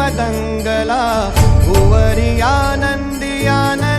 वदङ्गला भुवरि आनन्दी आनन्द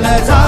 来，咱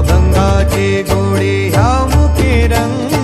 अभंगाची गोडी ह्या मुखी रंग